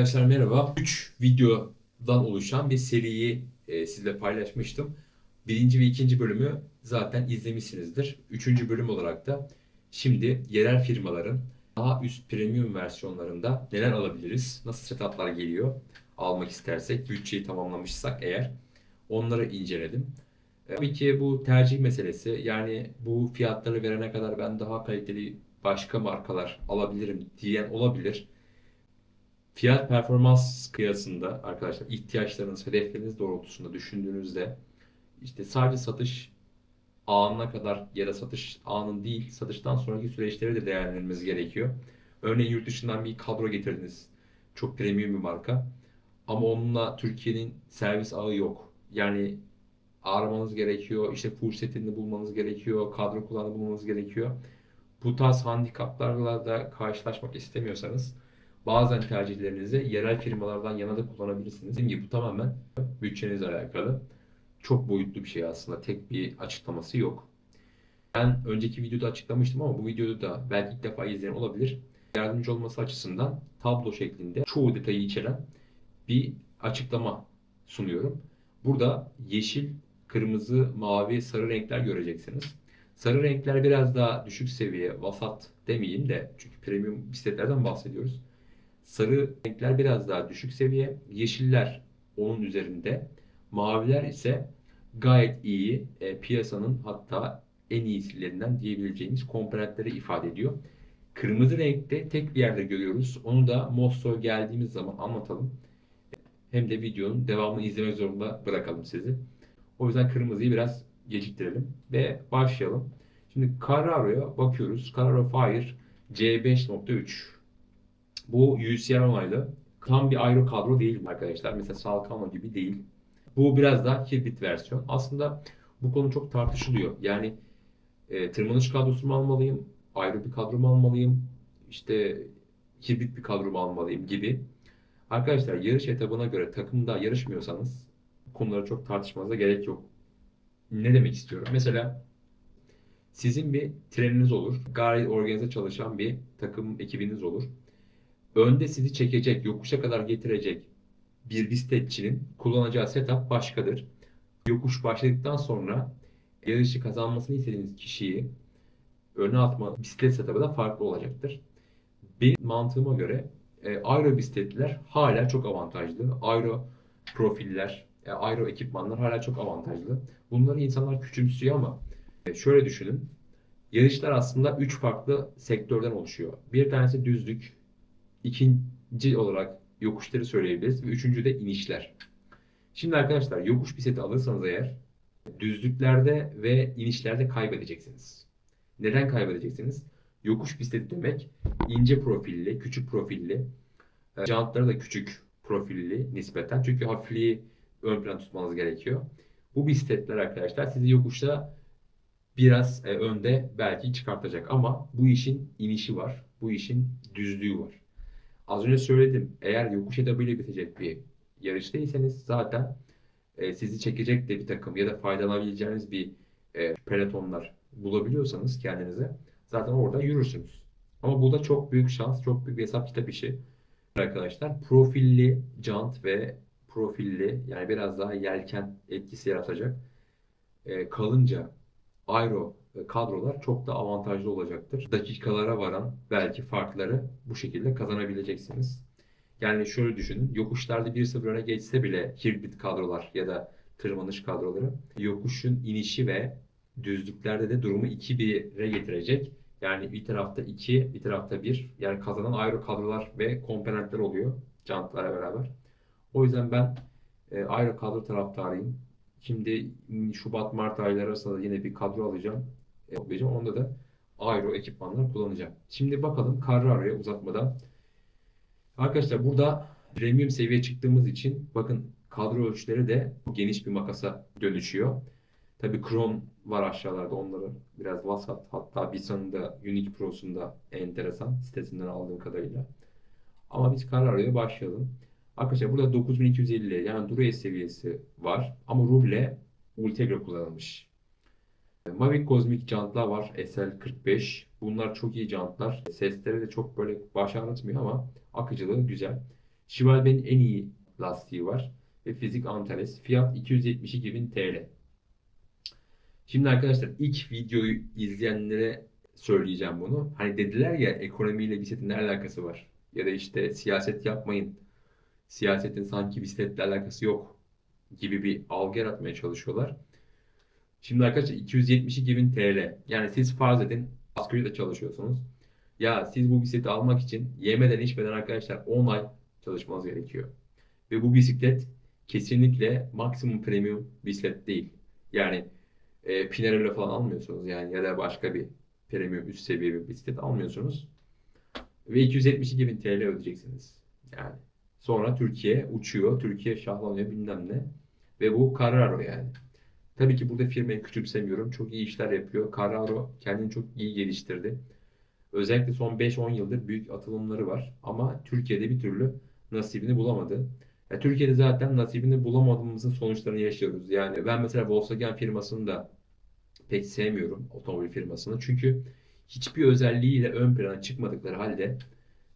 Arkadaşlar merhaba. 3 videodan oluşan bir seriyi e, sizle paylaşmıştım. Birinci ve ikinci bölümü zaten izlemişsinizdir. Üçüncü bölüm olarak da şimdi yerel firmaların daha üst premium versiyonlarında neler alabiliriz? Nasıl setuplar geliyor? Almak istersek, bütçeyi tamamlamışsak eğer onları inceledim. E, Tabii ki bu tercih meselesi. Yani bu fiyatları verene kadar ben daha kaliteli başka markalar alabilirim diyen olabilir. Fiyat performans kıyasında arkadaşlar ihtiyaçlarınız, hedefleriniz doğrultusunda düşündüğünüzde işte sadece satış anına kadar ya da satış anın değil, satıştan sonraki süreçleri de değerlendirmemiz gerekiyor. Örneğin yurt dışından bir kadro getirdiniz. Çok premium bir marka. Ama onunla Türkiye'nin servis ağı yok. Yani aramanız gerekiyor, işte full setini bulmanız gerekiyor, kadro kullanımı bulmanız gerekiyor. Bu tarz handikaplarla da karşılaşmak istemiyorsanız bazen tercihlerinizi yerel firmalardan yana da kullanabilirsiniz. Dediğim gibi bu tamamen bütçenizle alakalı. Çok boyutlu bir şey aslında. Tek bir açıklaması yok. Ben önceki videoda açıklamıştım ama bu videoda da belki ilk defa izleyen olabilir. Yardımcı olması açısından tablo şeklinde çoğu detayı içeren bir açıklama sunuyorum. Burada yeşil, kırmızı, mavi, sarı renkler göreceksiniz. Sarı renkler biraz daha düşük seviye, vasat demeyeyim de çünkü premium bisikletlerden bahsediyoruz. Sarı renkler biraz daha düşük seviye, yeşiller onun üzerinde, maviler ise gayet iyi, e, piyasanın hatta en iyilerinden diyebileceğimiz komponentleri ifade ediyor. Kırmızı renkte tek bir yerde görüyoruz. Onu da Mosto geldiğimiz zaman anlatalım. Hem de videonun devamını izlemek zorunda bırakalım sizi. O yüzden kırmızıyı biraz geciktirelim ve başlayalım. Şimdi Carraro'ya bakıyoruz. Carraro Fire C5.3. Bu UCR onaylı. Tam bir aero kadro değil arkadaşlar. Mesela Salkano gibi değil. Bu biraz daha hibrit versiyon. Aslında bu konu çok tartışılıyor. Yani e, tırmanış kadrosu mu almalıyım? Ayrı bir kadro mu almalıyım? İşte hibrit bir kadro mu almalıyım gibi. Arkadaşlar yarış etabına göre takımda yarışmıyorsanız bu konuları çok tartışmanıza gerek yok. Ne demek istiyorum? Mesela sizin bir treniniz olur. Gayet organize çalışan bir takım ekibiniz olur. Önde sizi çekecek, yokuşa kadar getirecek bir bisikletçinin kullanacağı setup başkadır. Yokuş başladıktan sonra yarışı kazanmasını istediğiniz kişiyi öne atma bisiklet setup'ı da farklı olacaktır. Benim mantığıma göre e, aero bisikletler hala çok avantajlı. Aero profiller, e, aero ekipmanlar hala çok avantajlı. Bunları insanlar küçümsüyor ama e, şöyle düşünün. Yarışlar aslında üç farklı sektörden oluşuyor. Bir tanesi düzlük, ikinci olarak yokuşları söyleyebiliriz ve üçüncü de inişler. Şimdi arkadaşlar yokuş bisikleti alırsanız eğer düzlüklerde ve inişlerde kaybedeceksiniz. Neden kaybedeceksiniz? Yokuş bisikleti demek ince profilli, küçük profilli, e, jantları da küçük profilli nispeten. Çünkü hafifliği ön plan tutmanız gerekiyor. Bu bisikletler arkadaşlar sizi yokuşta biraz e, önde belki çıkartacak ama bu işin inişi var. Bu işin düzlüğü var. Az önce söyledim. Eğer yokuş etabıyla bitecek bir yarıştaysanız zaten e, sizi çekecek de bir takım ya da faydalanabileceğiniz bir e, pelotonlar bulabiliyorsanız kendinize zaten orada yürürsünüz. Ama bu da çok büyük şans, çok büyük bir hesap kitap işi. Arkadaşlar profilli jant ve profilli yani biraz daha yelken etkisi yaratacak e, kalınca aero kadrolar çok da avantajlı olacaktır. Dakikalara varan belki farkları bu şekilde kazanabileceksiniz. Yani şöyle düşünün, yokuşlarda 1-0 öne geçse bile hibrit kadrolar ya da tırmanış kadroları yokuşun inişi ve düzlüklerde de durumu 2-1'e getirecek. Yani bir tarafta 2, bir tarafta 1. Yani kazanan ayrı kadrolar ve komponentler oluyor jantlara beraber. O yüzden ben e, ayrı kadro taraftarıyım. Şimdi Şubat Mart ayları arasında yine bir kadro alacağım. E, yapacağım. Onda da aero ekipmanlar kullanacağım. Şimdi bakalım Carraro'ya uzatmadan. Arkadaşlar burada premium seviyeye çıktığımız için bakın kadro ölçüleri de geniş bir makasa dönüşüyor. Tabi Kron var aşağılarda onları biraz vasat. Hatta Bisa'nın da Unique Pro'sunda enteresan sitesinden aldığım kadarıyla. Ama biz Carraro'ya başlayalım. Arkadaşlar burada 9250 yani Dura seviyesi var. Ama Ruble Ultegra kullanılmış. Mavic Cosmic jantlar var. SL45. Bunlar çok iyi jantlar. Sesleri de çok böyle baş ağrıtmıyor ama akıcılığı güzel. Schwalbe'nin en iyi lastiği var. Ve Fizik Antares. Fiyat 272.000 TL. Şimdi arkadaşlar ilk videoyu izleyenlere söyleyeceğim bunu. Hani dediler ya ekonomiyle bisikletin ne alakası var? Ya da işte siyaset yapmayın. Siyasetin sanki bisikletle alakası yok gibi bir algı yaratmaya çalışıyorlar. Şimdi arkadaşlar 272 bin TL. Yani siz farz edin asgari ücretle çalışıyorsunuz. Ya siz bu bisikleti almak için yemeden içmeden arkadaşlar 10 ay çalışmanız gerekiyor. Ve bu bisiklet kesinlikle maksimum premium bisiklet değil. Yani e, Pinarello falan almıyorsunuz yani ya da başka bir premium üst seviye bir bisiklet almıyorsunuz. Ve 272 bin TL ödeyeceksiniz. Yani sonra Türkiye uçuyor, Türkiye şahlanıyor bilmem ne. Ve bu Carraro yani. Tabii ki burada firmayı küçümsemiyorum. Çok iyi işler yapıyor. Carraro kendini çok iyi geliştirdi. Özellikle son 5-10 yıldır büyük atılımları var. Ama Türkiye'de bir türlü nasibini bulamadı. Ya Türkiye'de zaten nasibini bulamadığımızın sonuçlarını yaşıyoruz. Yani ben mesela Volkswagen firmasını da pek sevmiyorum otomobil firmasını. Çünkü hiçbir özelliğiyle ön plana çıkmadıkları halde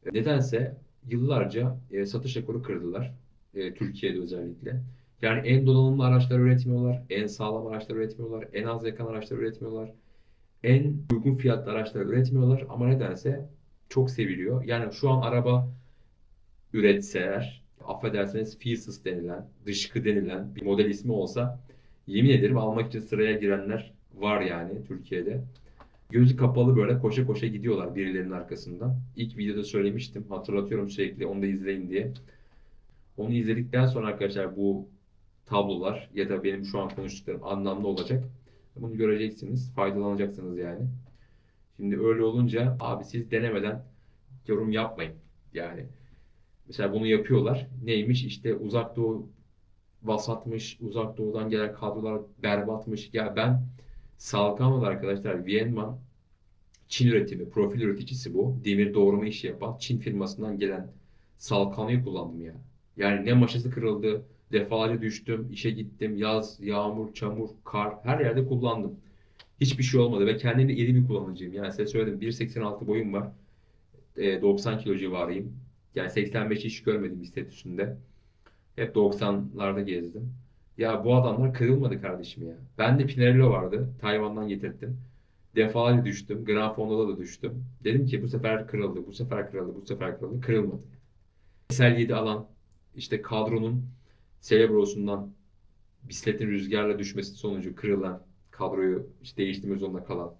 e, nedense yıllarca e, satış rekoru kırdılar. E, Türkiye'de özellikle. Yani en donanımlı araçlar üretmiyorlar, en sağlam araçlar üretmiyorlar, en az yakan araçlar üretmiyorlar, en uygun fiyatlı araçlar üretmiyorlar ama nedense çok seviliyor. Yani şu an araba üretseler, affedersiniz Fiesus denilen, dışkı denilen bir model ismi olsa yemin ederim almak için sıraya girenler var yani Türkiye'de. Gözü kapalı böyle koşa koşa gidiyorlar birilerinin arkasından. İlk videoda söylemiştim. Hatırlatıyorum sürekli onu da izleyin diye. Onu izledikten sonra arkadaşlar bu tablolar ya da benim şu an konuştuklarım anlamlı olacak. Bunu göreceksiniz. Faydalanacaksınız yani. Şimdi öyle olunca abi siz denemeden yorum yapmayın. Yani mesela bunu yapıyorlar. Neymiş işte uzak doğu vasatmış, uzak doğudan gelen kadrolar berbatmış. Ya ben Salkanlı arkadaşlar Vietnam Çin üretimi, profil üreticisi bu. Demir doğrama işi yapan Çin firmasından gelen Salkanlı'yı kullandım ya. Yani ne maşası kırıldı, defalarca düştüm, işe gittim, yaz, yağmur, çamur, kar her yerde kullandım. Hiçbir şey olmadı ve kendimde iri bir kullanıcıyım. Yani size söyledim 1.86 boyum var. E, 90 kilo civarıyım. Yani 85 hiç görmedim bisiklet üstünde. Hep 90'larda gezdim. Ya bu adamlar kırılmadı kardeşim ya. Ben de Pinarello vardı. Tayvan'dan getirttim. Defalarca düştüm. Gran Fondo'da da düştüm. Dedim ki bu sefer kırıldı, bu sefer kırıldı, bu sefer kırıldı. Kırılmadı. SL7 alan işte kadronun Celebro'sundan bisikletin rüzgarla düşmesi sonucu kırılan kadroyu işte değiştirme zorunda kalan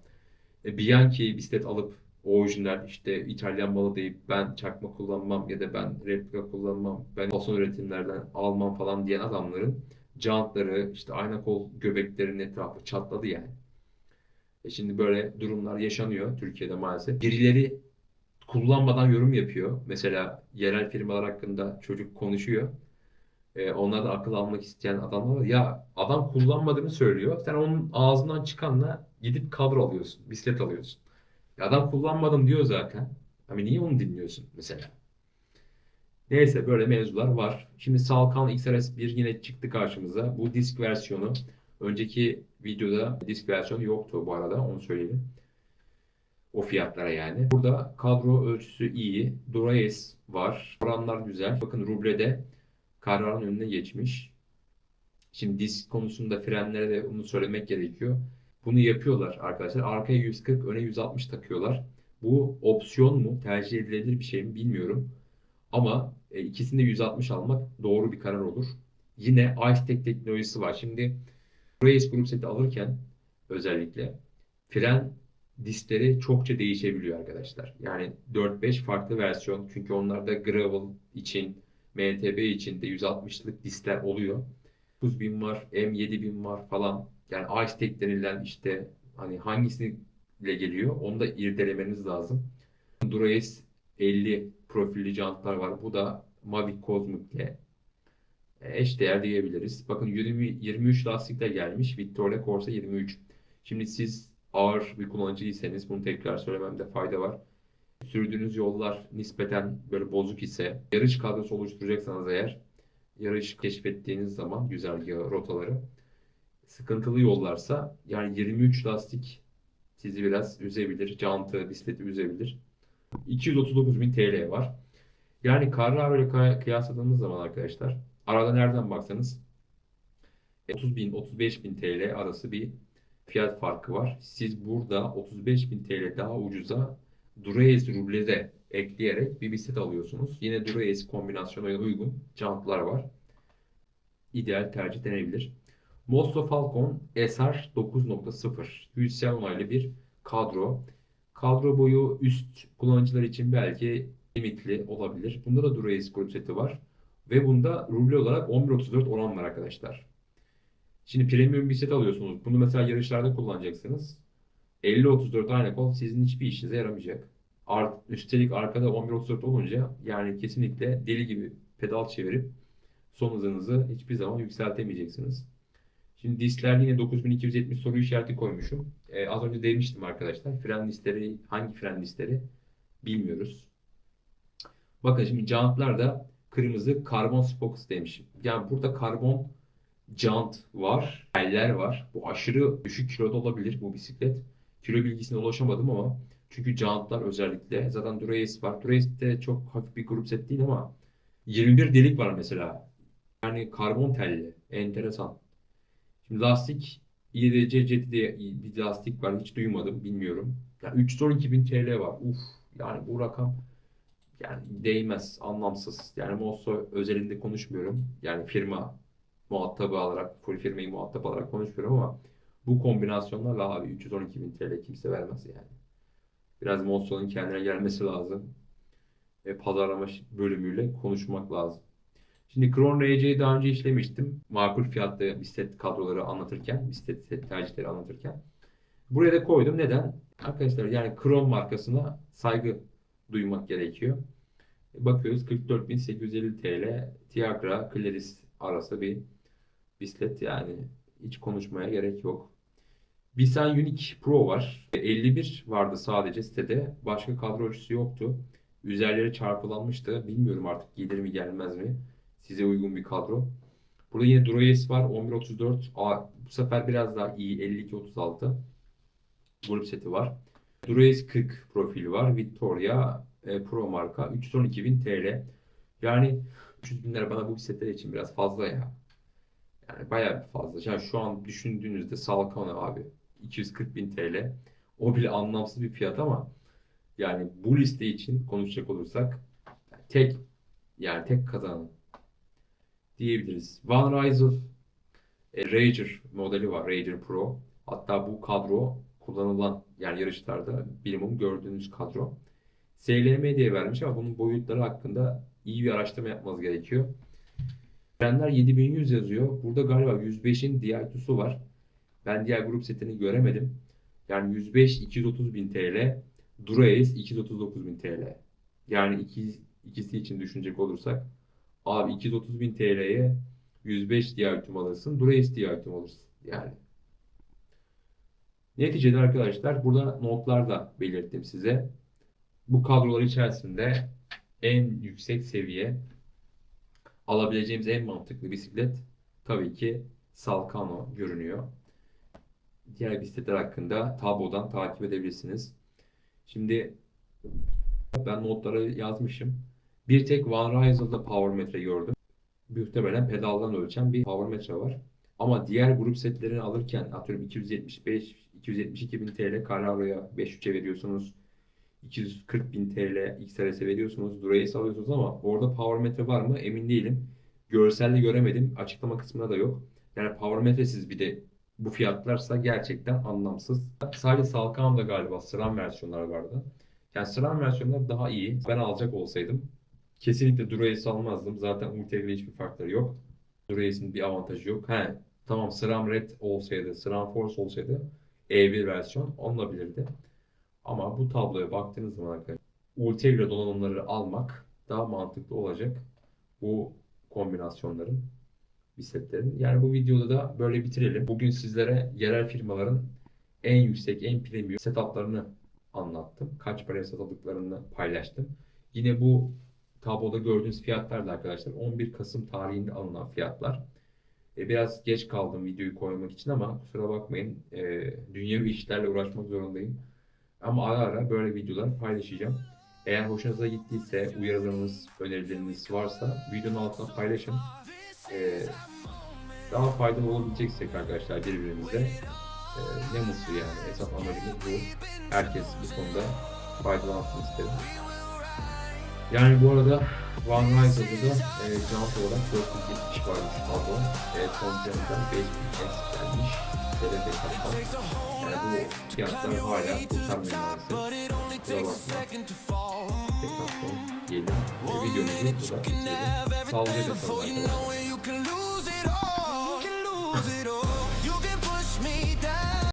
e, Bianchi bisiklet alıp orijinal işte İtalyan malı deyip ben çakma kullanmam ya da ben replika kullanmam ben fason üretimlerden almam falan diyen adamların jantları işte ayna kol göbeklerinin etrafı çatladı yani. E şimdi böyle durumlar yaşanıyor Türkiye'de maalesef. Birileri kullanmadan yorum yapıyor. Mesela yerel firmalar hakkında çocuk konuşuyor. E, onlardan akıl almak isteyen adamlar. Ya adam kullanmadığını söylüyor. Sen onun ağzından çıkanla gidip kadro alıyorsun. Bisiklet alıyorsun. Ya adam kullanmadım diyor zaten. Hani niye onu dinliyorsun mesela? Neyse böyle mevzular var. Şimdi Salkan XRS 1 yine çıktı karşımıza. Bu disk versiyonu. Önceki videoda disk versiyonu yoktu bu arada onu söyleyelim. O fiyatlara yani. Burada kadro ölçüsü iyi. Duraes var. Oranlar güzel. Bakın rublede Carrara'nın önüne geçmiş. Şimdi disk konusunda frenlere de bunu söylemek gerekiyor. Bunu yapıyorlar arkadaşlar. Arkaya 140, öne 160 takıyorlar. Bu opsiyon mu, tercih edilebilir bir şey mi bilmiyorum. Ama e, ikisini de 160 almak doğru bir karar olur. Yine Ice teknolojisi var. Şimdi Race Group seti alırken özellikle fren diskleri çokça değişebiliyor arkadaşlar. Yani 4-5 farklı versiyon. Çünkü onlarda gravel için, MTB için de 160'lık diskler oluyor. 9000 var, M7000 var falan. Yani Ice Tech denilen işte hani hangisiyle geliyor onu da irdelemeniz lazım. Durace 50 profilli jantlar var. Bu da Mavic Cosmic'le eşdeğer diyebiliriz. Bakın 20, 23 lastikle gelmiş. Victoria Corsa 23. Şimdi siz ağır bir kullanıcıysanız bunu tekrar söylememde fayda var. Sürdüğünüz yollar nispeten böyle bozuk ise yarış kadrosu oluşturacaksanız eğer yarış keşfettiğiniz zaman güzergahı, rotaları sıkıntılı yollarsa yani 23 lastik sizi biraz üzebilir. Jantı, bisikleti üzebilir. 239 bin TL var. Yani ile kıy- kıyasladığımız zaman arkadaşlar arada nereden baksanız 30 bin 35 bin TL arası bir fiyat farkı var. Siz burada 35 bin TL daha ucuza Durace ruble ekleyerek bir bisiklet alıyorsunuz. Yine Durace kombinasyona uygun jantlar var. İdeal tercih denebilir. Mosto Falcon SR 9.0 100 onaylı bir kadro. Kadro boyu üst kullanıcılar için belki limitli olabilir. Bunda da Durace grup seti var. Ve bunda ruble olarak 11.34 oran var arkadaşlar. Şimdi premium bir set alıyorsunuz. Bunu mesela yarışlarda kullanacaksınız. 50-34 aynı kol sizin hiçbir işinize yaramayacak. Art, üstelik arkada 11-34 olunca yani kesinlikle deli gibi pedal çevirip son hızınızı hiçbir zaman yükseltemeyeceksiniz. Şimdi diskler yine 9270 soru işareti koymuşum. Ee, az önce demiştim arkadaşlar. Fren listleri hangi fren listleri bilmiyoruz. Bakın şimdi jantlar da kırmızı karbon spokes demişim. Yani burada karbon jant var, teller var. Bu aşırı düşük kiloda olabilir bu bisiklet. Kilo bilgisine ulaşamadım ama çünkü jantlar özellikle zaten Durace var. Durace de çok hafif bir grup set değil ama 21 delik var mesela. Yani karbon telli. Enteresan. Şimdi lastik IRC Jet diye bir lastik var. Hiç duymadım. Bilmiyorum. Yani 312 bin TL var. Uf. Yani bu rakam yani değmez. Anlamsız. Yani Mosso özelinde konuşmuyorum. Yani firma muhatabı alarak, full firmayı muhatap alarak konuşmuyorum ama bu kombinasyonlarla abi 312 bin TL kimse vermez yani. Biraz Mosso'nun kendine gelmesi lazım. Ve pazarlama bölümüyle konuşmak lazım. Şimdi Kron RC'yi daha önce işlemiştim. Makul fiyatlı bisiklet kadroları anlatırken, bisiklet set tercihleri anlatırken. Buraya da koydum. Neden? Arkadaşlar yani Kron markasına saygı duymak gerekiyor. Bakıyoruz 44.850 TL Tiagra Claris arası bir bisiklet yani hiç konuşmaya gerek yok. Bisan Unique Pro var. 51 vardı sadece sitede. Başka kadro ölçüsü yoktu. Üzerleri çarpılanmıştı. Bilmiyorum artık gelir mi gelmez mi. Size uygun bir kadro. Burada yine Durace var. 1134. Aa, bu sefer biraz daha iyi. 5236. Grup seti var. Durace 40 profil var. Victoria e, Pro marka. 312.000 TL. Yani 300 bin lira bana bu bisikletler için biraz fazla ya. Yani bayağı bir fazla. Yani şu an düşündüğünüzde Salkano abi 240 bin TL. O bile anlamsız bir fiyat ama yani bu liste için konuşacak olursak tek yani tek kazanan diyebiliriz. Van Rysel e, Rager modeli var. Rager Pro. Hatta bu kadro kullanılan yani yarışlarda minimum gördüğünüz kadro. SLM diye vermiş ama bunun boyutları hakkında iyi bir araştırma yapmanız gerekiyor. Frenler 7100 yazıyor. Burada galiba 105'in DI2'su var. Ben diğer grup setini göremedim. Yani 105 230 bin TL, Durace 239 bin TL. Yani iki, ikisi için düşünecek olursak abi 230 bin TL'ye 105 DI2 alırsın, Durace DI2 alırsın. Yani Neticede arkadaşlar burada notlar da belirttim size. Bu kadrolar içerisinde en yüksek seviye alabileceğimiz en mantıklı bisiklet tabii ki Salkano görünüyor. Diğer bisikletler hakkında tablodan takip edebilirsiniz. Şimdi ben notları yazmışım. Bir tek Van Ryssel'da power metre gördüm. Muhtemelen pedaldan ölçen bir power metre var. Ama diğer grup setlerini alırken atıyorum 275 272 bin TL Carraro'ya 5.3'e veriyorsunuz. 240 bin TL XRS'e veriyorsunuz. Durace alıyorsunuz ama orada power metre var mı emin değilim. Görselde göremedim. Açıklama kısmında da yok. Yani power metresiz bir de bu fiyatlarsa gerçekten anlamsız. Sadece Salkan'da galiba sıram versiyonlar vardı. Yani sıram versiyonlar daha iyi. Ben alacak olsaydım kesinlikle Durace almazdım. Zaten Ultra ile hiçbir farkları yok. Durace'in bir avantajı yok. He, tamam SRAM Red olsaydı, SRAM Force olsaydı E1 versiyon alınabilirdi. Ama bu tabloya baktığınız zaman arkadaşlar Ultegra donanımları almak daha mantıklı olacak. Bu kombinasyonların bisikletlerin. Yani bu videoda da böyle bitirelim. Bugün sizlere yerel firmaların en yüksek, en premium setuplarını anlattım. Kaç paraya satıldıklarını paylaştım. Yine bu tabloda gördüğünüz fiyatlar da arkadaşlar 11 Kasım tarihinde alınan fiyatlar. E, biraz geç kaldım videoyu koymak için ama kusura bakmayın. E, dünyevi işlerle uğraşmak zorundayım. Ama ara ara böyle videolar paylaşacağım. Eğer hoşunuza gittiyse uyarılarınız, önerileriniz varsa videonun altına paylaşın. Ee, daha faydalı olabileceksek arkadaşlar birbirimize ee, ne mutlu yani. Esas amacımız bu. Herkes bu konuda faydalansın isterim. Yani bu arada Van Riser'da da e, jant olarak 470 varmış pardon. E, son janttan 5000 S gelmiş. TRT kaptan. Yani bu fiyatlar hala kurtarmıyor maalesef. Kusura bakma. Tekrar son diyelim. E, videomuzu burada bitirelim. Sağlıcakla kalın arkadaşlar.